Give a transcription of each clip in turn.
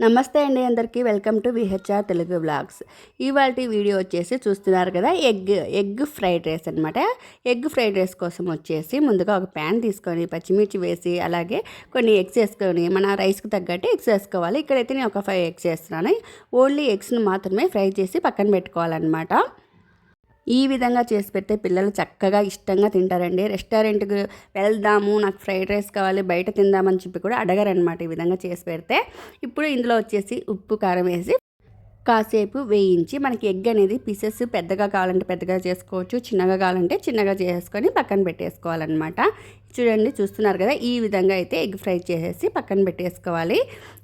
నమస్తే అండి అందరికీ. Welcome to VHR Telugu blogs ఇవాళ వీడియో వచ్చేసి చూస్తున్నారు కదా ఎగ్ ఎగ్ ఫ్రైడ్ రైస్ అనమాట ఎగ్ ఫ్రైడ్ రైస్ కోసం వచ్చేసి ముందుగా ఒక ప్యాన్ తీసుకొని పచ్చిమిర్చి వేసి అలాగే కొన్ని ఎగ్స్ వేసుకొని మన రైస్కి తగ్గట్టు ఎగ్స్ వేసుకోవాలి. ఇక్కడైతే నేను ఒక ఫైవ్ ఎగ్స్ వేస్తున్నాను. ఓన్లీ ఎగ్స్ని మాత్రమే ఫ్రై చేసి పక్కన పెట్టుకోవాలన్నమాట. ఈ విధంగా చేసి పెడితే పిల్లలు చక్కగా ఇష్టంగా తింటారండి. రెస్టారెంట్కి వెళ్దాము నాకు ఫ్రైడ్ రైస్ కావాలి బయట తిందామని చెప్పి కూడా అడగరనమాట ఈ విధంగా చేసి పెడితే. ఇప్పుడు ఇందులో వచ్చేసి ఉప్పు కారం వేసి కాసేపు వేయించి మనకి ఎగ్ అనేది పీసెస్ పెద్దగా కావాలంటే పెద్దగా చేసుకోవచ్చు చిన్నగా కావాలంటే చిన్నగా చేసుకొని పక్కన పెట్టేసుకోవాలన్నమాట. చూడండి చూస్తున్నారు కదా ఈ విధంగా అయితే ఎగ్ ఫ్రై చేసేసి పక్కన పెట్టేసుకోవాలి.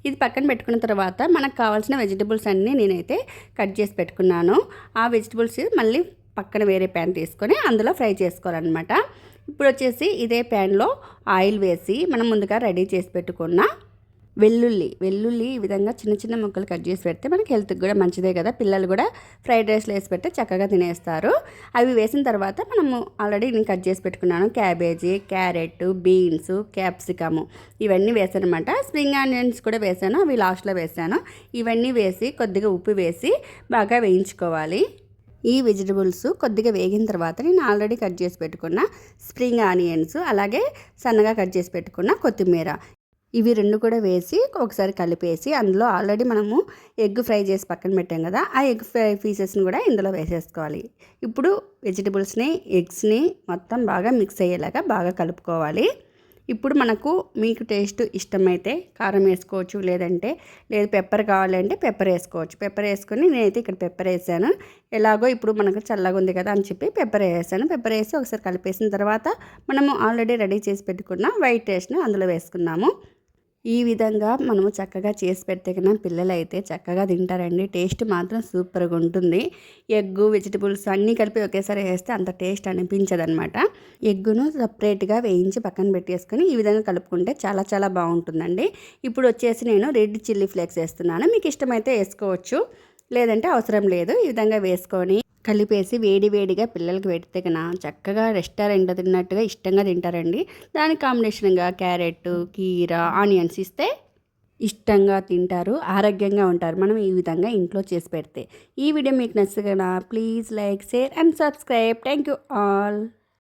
ఇది పక్కన పెట్టుకున్న తర్వాత మనకు కావాల్సిన వెజిటబుల్స్ అన్నీ నేనైతే కట్ చేసి పెట్టుకున్నాను. ఆ వెజిటబుల్స్ మళ్ళీ పక్కన వేరే ప్యాన్ తీసుకొని అందులో ఫ్రై చేసుకోవాలన్నమాట. ఇప్పుడు వచ్చేసి ఇదే ప్యాన్లో ఆయిల్ వేసి మనం ముందుగా రెడీ చేసి పెట్టుకున్న వెల్లుల్లి వెల్లుల్లి ఈ విధంగా చిన్న చిన్న ముక్కలు కట్ చేసి పెడితే మనకి హెల్త్కి కూడా మంచిదే కదా. పిల్లలు కూడా ఫ్రైడ్ రైస్లో వేసి పెడితే చక్కగా తినేస్తారు. అవి వేసిన తర్వాత మనము ఆల్రెడీ నేను కట్ చేసి పెట్టుకున్నాను. క్యాబేజీ క్యారెట్ బీన్స్ క్యాప్సికము ఇవన్నీ వేసానమాట స్ప్రింగ్ ఆనియన్స్ కూడా వేసాను. అవి లాస్ట్లో వేసాను. ఇవన్నీ వేసి కొద్దిగా ఉప్పు వేసి బాగా వేయించుకోవాలి. ఈ వెజిటబుల్స్ కొద్దిగా వేగిన తర్వాత నేను ఆల్రెడీ కట్ చేసి పెట్టుకున్న స్ప్రింగ్ ఆనియన్స్ అలాగే సన్నగా కట్ చేసి పెట్టుకున్న కొత్తిమీర. ఇవి రెండు కూడా వేసి ఒకసారి కలిపేసి అందులో ఆల్రెడీ మనము ఎగ్ ఫ్రై చేసి పక్కన పెట్టాం కదా ఆ ఎగ్ ఫ్రై పీసెస్ని కూడా ఇందులో వేసేసుకోవాలి. ఇప్పుడు వెజిటబుల్స్ని ఎగ్స్ని మొత్తం బాగా మిక్స్ అయ్యేలాగా బాగా కలుపుకోవాలి. ఇప్పుడు మనకు మీకు టేస్ట్ ఇష్టమైతే కారం వేసుకోవచ్చు లేదంటే లేదు పెప్పర్ కావాలంటే పెప్పర్ వేసుకోవచ్చు. పెప్పర్ వేసుకొని నేనైతే ఇక్కడ పెప్పర్ వేసాను. ఎలాగో ఇప్పుడు మనకు చల్లగా ఉంది కదా అని చెప్పి పెప్పర్ వేసాను. పెప్పర్ వేసి ఒకసారి కలిపేసిన తర్వాత మనము ఆల్రెడీ రెడీ చేసి పెట్టుకున్న వైట్ టేస్ట్ని అందులో వేసుకున్నాము. ఈ విధంగా మనము చక్కగా చేసి పెడితే కన్నా పిల్లలు అయితే చక్కగా తింటారండి. టేస్ట్ మాత్రం సూపర్గా ఉంటుంది. ఎగ్గు వెజిటబుల్స్ అన్నీ కలిపి ఒకేసారి వేస్తే అంత టేస్ట్ అనిపించదు అనమాట ఎగ్గును సపరేట్గా వేయించి పక్కన పెట్టేసుకొని ఈ విధంగా కలుపుకుంటే చాలా చాలా బాగుంటుందండి. ఇప్పుడు వచ్చేసి నేను రెడ్ చిల్లీ ఫ్లేక్స్ వేస్తున్నాను. మీకు ఇష్టమైతే వేసుకోవచ్చు. లేదంటే అవసరం లేదు. ఈ విధంగా వేసుకొని కలిపేసి వేడి వేడిగా పిల్లలకి పెడితే కన్నా చక్కగా రెస్టారెంట్ తిన్నట్టుగా ఇష్టంగా తింటారండి. దానికి కాంబినేషన్గా క్యారెట్ కీర ఆనియన్స్ ఇస్తే ఇష్టంగా తింటారు ఆరోగ్యంగా ఉంటారు. మనం ఈ విధంగా ఇంట్లో చేసి పెడితే. ఈ వీడియో మీకు నచ్చగనా please like share and subscribe. Thank you all.